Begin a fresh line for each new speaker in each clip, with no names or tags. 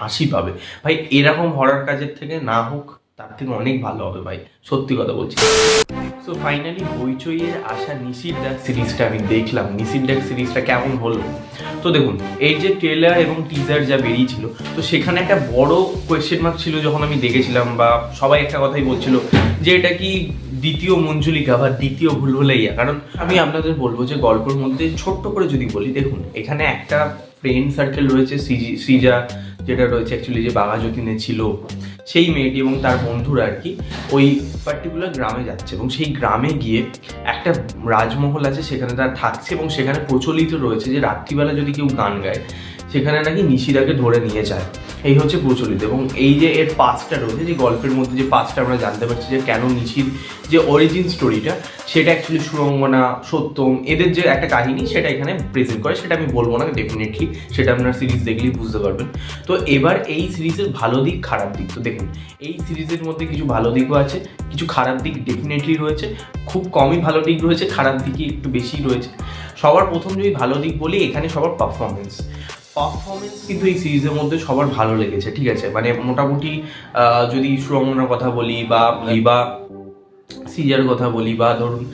হাসি পাবে। ভাই, এরকম হরার কাজের থেকে না হোক, তার থেকে অনেক ভালো হবে ভাই। সত্যি কথা বলছি। সো ফাইনালি হইচইয়ের আসা নিশির ডাক সিরিজটা আমি দেখলাম। নিশির ডাক সিরিজটা কেমন হলো? তো দেখুন, এই যে ট্রেলার এবং টিজার যা বেরিয়েছিল, তো সেখানে একটা বড় কোয়েশ্চেন মার্ক ছিল যখন আমি দেখেছিলাম বা সবাই একটা কথাই বলছিল যে এটা কি দ্বিতীয় মঞ্জুলিকা বা দ্বিতীয় ভুলভুলাইয়া? কারণ আমি আপনাদের বলব যে গল্পের মধ্যে ছোট্ট করে যদি বলি, দেখুন, এখানে একটা ফ্রেন্ড সার্কেল রয়েছে, সিজি, সিজা যেটা রয়েছে অ্যাকচুয়ালি যে বাঘা যতীনে ছিল, সেই মেয়েটি এবং তার বন্ধুরা আর কি ওই পার্টিকুলার গ্রামে যাচ্ছে এবং সেই গ্রামে গিয়ে একটা রাজমহল আছে, সেখানে তারা থাকছে এবং সেখানে প্রচলিত রয়েছে যে রাত্রিবেলা যদি কেউ গান গায়, সেখানে নাকি নিশিদাকে ধরে নিয়ে যায়। এই হচ্ছে প্রচলিত এবং এই যে এর পাসটা রয়েছে, যে গল্পের মধ্যে যে পাঁচটা আমরা জানতে পারছি যে কেন নিশির যে অরিজিন স্টোরিটা সেটা অ্যাকচুয়ালি সুরঙ্গনা, সত্যম, এদের যে একটা কাহিনী সেটা এখানে প্রেজেন্ট করে, সেটা আমি বলব না ডেফিনেটলি সেটা আপনার সিরিজ দেখলেই বুঝতে পারবেন। তো এবার এই সিরিজের ভালো দিক, খারাপ দিক, তো দেখুন, এই সিরিজের মধ্যে কিছু ভালো দিকও আছে, কিছু খারাপ দিক ডেফিনেটলি রয়েছে, খুব কমই ভালো দিক রয়েছে, খারাপ দিকই একটু বেশি রয়েছে। সবার প্রথম যদি ভালো দিক বলি, এখানে সবার পারফরমেন্স পারফরমেন্স কিন্তু এই সিরিজের মধ্যে সবার ভালো লেগেছে, ঠিক আছে? মানে মোটামুটি যদি সুরঙ্গনার কথা বলি বা বা সিজার কথা বলি বা ধরুন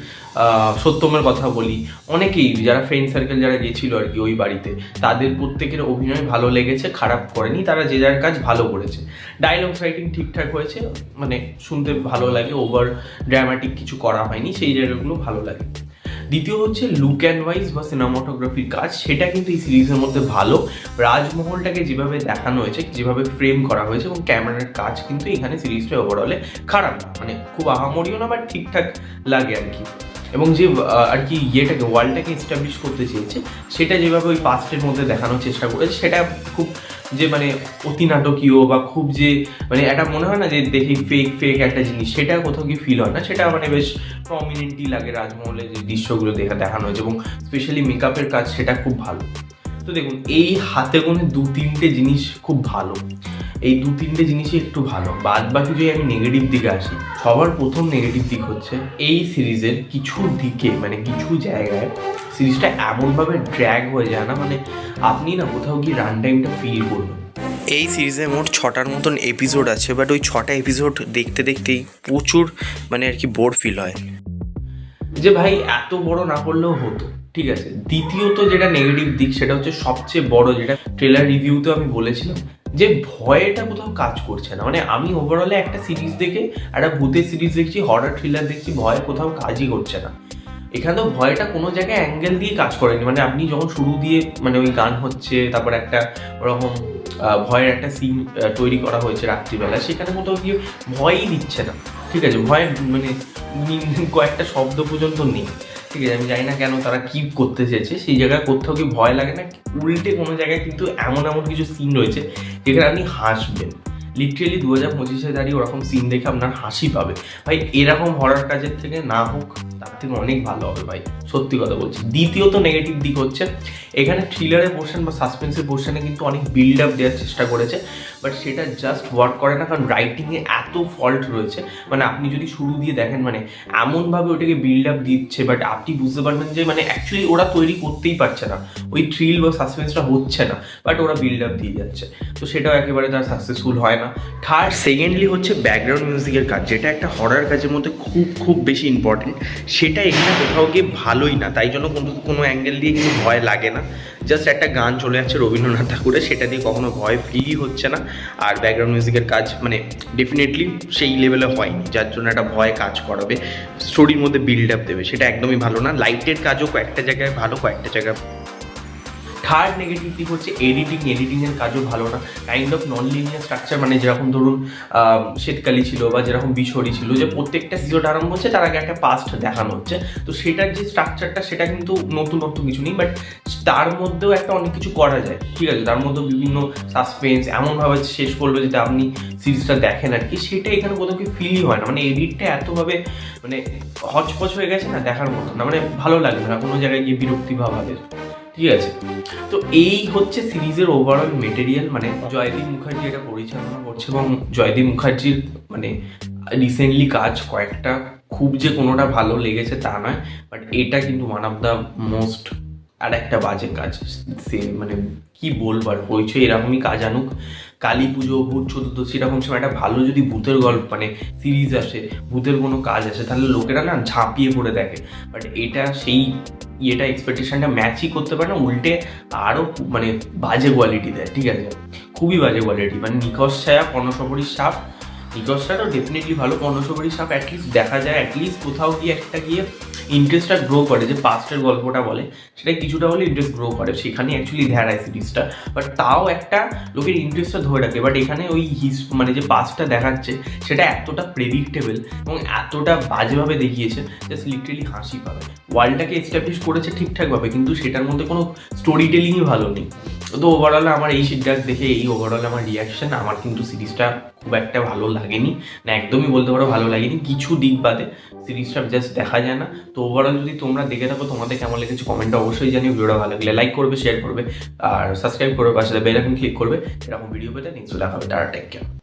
সত্যমের কথা বলি, অনেকেই যারা ফ্রেন্ড সার্কেল যারা গেছিল আর কি ওই বাড়িতে, তাদের প্রত্যেকের অভিনয় ভালো লেগেছে, খারাপ করেনি, তারা যে যার কাজ ভালো করেছে। ডায়লগ রাইটিং ঠিকঠাক হয়েছে মানে শুনতে ভালো লাগে ওভার ড্রামাটিক কিছু করা হয়নি, সেই জায়গাগুলো ভালো লাগে। দ্বিতীয় হচ্ছে লুক অ্যান্ড ওয়াইজ বা সিনেমাটোগ্রাফির কাজ, সেটা কিন্তু এই সিরিজের মধ্যে ভালো। রাজমহলটাকে যেভাবে দেখানো হয়েছে, যেভাবে ফ্রেম করা হয়েছে এবং ক্যামেরার কাজ কিন্তু এখানে সিরিজটা ওভারঅলে খারাপ না। মানে খুব আহামরিও না বাট ঠিকঠাক লাগে আর কি। এবং যে আর কি ইয়েটাকে ওয়ার্ল্ডটাকে এস্টাবলিশ করতে চেয়েছে, সেটা যেভাবে ওই পাস্টের মধ্যে দেখানোর চেষ্টা করেছে, সেটা খুব যে মানে অতি নাটকীয় বা খুব যে মানে একটা মনে হয় না যে দেখি ফেক ফেক একটা জিনিস, সেটা কোথাও কি ফিল হয় না। সেটা মানে বেশ প্রমিনেন্টলি লাগে রাজমহলে যে দৃশ্যগুলো দেখা দেখানো হয়েছে এবং স্পেশালি মেকআপের কাজ সেটা খুব ভালো। তো দেখুন, এই হাতে গোনে দু তিনটে জিনিস খুব ভালো। এই দু তিনটে জিনিসই একটু ভালো। বাদ বাকি যদি আমি নেগেটিভ দিকে আসি, সবার প্রথম নেগেটিভ দিক হচ্ছে এই সিরিজের কিছু দিকে মানে কিছু জায়গায় সিরিজটা এমনভাবে ড্র্যাগ হয়ে যায় না মানে আপনি না কোথাও গিয়ে রান টাইমটা ফিল করবেন।
এই সিরিজে মোট ছটার মতন এপিসোড আছে বাট ওই ছটা এপিসোড দেখতে দেখতেই প্রচুর মানে আর কি বোর ফিল হয়।
যে ভাই এত বড় না করলেও হতো ঠিক আছে? দ্বিতীয়ত যেটা নেগেটিভ দিক সেটা হচ্ছে সবচেয়ে বড় যেটা ট্রেলার রিভিউতে আমি বলেছিলাম যে ভয়টা কোথাও কাজ করছে না। মানে আমি ওভারঅলে একটা সিরিজ দেখে একটা ভূতের সিরিজ দেখছি হরার থ্রিলার দেখছি ভয় কোথাও কাজই করছে না। এখানেও ভয়টা কোনো জায়গায় অ্যাঙ্গেল দিয়ে কাজ করেনি। মানে আপনি যখন শুরু দিয়ে মানে ওই গান হচ্ছে, তারপর একটা ওরকম ভয়ের একটা সিন তৈরি করা হয়েছে রাত্রিবেলা, সেখানে কোথাও গিয়ে ভয়ই দিচ্ছে না। ঠিক আছে? ভয় মানে কয়েকটা শব্দ পর্যন্ত নেই। ঠিক আছে? আমি জানি না কেন তারা কি করতে চেয়েছে। সেই জায়গায় কোথাও কি ভয় লাগে না। উল্টে কোনো জায়গায় কিন্তু এমন এমন কিছু সিন রয়েছে যেখানে আপনি হাসবেন। লিটারেলি দু হাজার পঁচিশে দাঁড়িয়ে ওরকম সিন দেখে আপনার হাসি পাবে। ভাই, এরকম হরার কাজের থেকে না হোক তার থেকে অনেক ভালো হবে ভাই, সত্যি কথা বলছি। দ্বিতীয়ত নেগেটিভ দিক হচ্ছে, এখানে থ্রিলারের পোর্শন বা সাসপেন্সের পোর্শনে কিন্তু অনেক বিল্ড আপ দেওয়ার চেষ্টা করেছে বাট সেটা জাস্ট ওয়ার্ক করে না, কারণ রাইটিংয়ে এত ফল্ট রয়েছে। মানে আপনি যদি শুরু দিয়ে দেখেন মানে এমনভাবে ওটাকে বিল্ড আপ দিচ্ছে বাট আপনি বুঝতে পারবেন যে মানে অ্যাকচুয়ালি ওরা তৈরি করতেই পারছে না। ওই থ্রিল বা সাসপেন্সটা হচ্ছে না বাট ওরা বিল্ড আপ দিয়ে যাচ্ছে। তো সেটাও একেবারে তার সাকসেসফুল হয় না। থার্ড সেকেন্ডলি হচ্ছে ব্যাকগ্রাউন্ড মিউজিকের কাজ, যেটা একটা হরার কাজের মধ্যে খুব খুব বেশি ইম্পর্টেন্ট সেটা এখানে কোথাও গিয়ে ভালোই না। তাই জন্য কোনো কোনো অ্যাঙ্গেল দিয়ে কিন্তু ভয় লাগে না। জাস্ট একটা গান চলে যাচ্ছে রবীন্দ্রনাথ ঠাকুরের, সেটা দিয়ে কখনো ভয় ফিলই হচ্ছে না। আর ব্যাকগ্রাউন্ড মিউজিকের কাজ মানে ডেফিনেটলি সেই লেভেলে হয়নি, যার জন্য একটা ভয় কাজ করাবে। স্টোরির মধ্যে বিল্ড আপ দেবে, সেটা একদমই ভালো না। লাইটের কাজও কয়েকটা জায়গায় ভালো, কয়েকটা জায়গায় থার্ড নেগেটিভ দিক হচ্ছে এডিটিং এডিটিংয়ের কাজও ভালো না। Kind of non linear structure মানে যেরকম ধরুন আহ, শ্বেতকালী ছিল বা যেরকম বিছড়ি ছিল যে প্রত্যেকটা সিজোট আরম্ভ হচ্ছে তার আগে একটা পাস্ট দেখানো হচ্ছে। তো সেটার যে স্ট্রাকচারটা সেটা কিন্তু নতুন নতুন কিছু নেই বাট তার মধ্যেও একটা অনেক কিছু করা যায়। ঠিক আছে? তার মধ্যেও বিভিন্ন সাসপেন্স এমনভাবে শেষ করবে যেটা আপনি সিরিজটা দেখেন আর কি। সেটা এখানে কোথাও কি ফিলই হয় না। মানে এডিটটা এতভাবে মানে হচপচ হয়ে গেছে না দেখার মতো না। মানে ভালো লাগবে না কোনো জায়গায় গিয়ে বিরক্তি ভাব হবে ঠিক আছে? তো এই হচ্ছে সিরিজের ওভারঅল মেটেরিয়াল মানে জয়দীপ মুখার্জি এটা পরিচালনা করছে এবং জয়দীপ মুখার্জির মানে রিসেন্টলি কাজ কয়েকটা খুব যে কোনোটা ভালো লেগেছে তা নয় বাট এটা কিন্তু ওয়ান অফ দ্য মোস্ট আর একটা বাজে কাজ, সে মানে কি বলব আর, পরিচয় এরকমই কাজ আনুক। কালী পুজো ভূত চতুর্দশী এরকম সময় একটা ভালো যদি ভূতের গল্প মানে সিরিজ আসে ভূতের কোনো কাজ আসে, তাহলে লোকেরা না ঝাঁপিয়ে পড়ে দেখে। বাট এটা সেই ইয়েটা এক্সপেকটেশনটা ম্যাচই করতে পারে না, উল্টে আরও মানে বাজে কোয়ালিটি দেয়, ঠিক আছে? খুবই বাজে কোয়ালিটি মানে নিকশ ছায়া পর্ণসবরীর সাপ নিকশটাও ডেফিনেটলি ভালো পর্ণসবরীর সাপ অ্যাটলিস্ট দেখা যায় অ্যাটলিস্ট কোথাও গিয়ে একটা গিয়ে ইন্টারেস্টটা গ্রো করে, যে পাস্টের গল্পটা বলে সেটা কিছুটা হলে ইন্টারেস্ট গ্রো করে। সেখানে অ্যাকচুয়ালি দেখায় সিরিজটা বাট তাও একটা লোকের ইন্টারেস্টটা ধরে রাখে। বাট এখানে ওই হিস মানে যে পাস্টটা দেখাচ্ছে, সেটা এতটা প্রেডিক্টেবল এবং এতটা বাজেভাবে দেখিয়েছে জাস্ট লিটারেলি হাসি পাবে। ওয়ার্ল্ডটাকে এস্টাবলিশ করেছে ঠিকঠাকভাবে, কিন্তু সেটার মধ্যে কোনো স্টোরি টেলিংই ভালো নেই। তো ওভারঅল আমার এই সিরিজটা দেখে, এই ওভারঅল আমার রিয়াকশন আমার কিন্তু সিরিজটা খুব একটা ভালো লাগেনি। না, একদমই বলতে পারো ভালো লাগেনি। কিছু দিক বাদে সিরিজটা জাস্ট দেখা যায় না। তো ওভারঅল যদি তোমরা দেখে থাকো, তোমাদের কেমন লেগেছে কমেন্টে অবশ্যই জানিও। ভিডিওটা ভালো লাগলে লাইক করবে শেয়ার করবে, আর সাবস্ক্রাইব করবে, পাশে বেল আইকন ক্লিক করবে। এরকম ভিডিও পেতে নিশ্চয়ই দেখা হবে। তারা টেক কেয়ার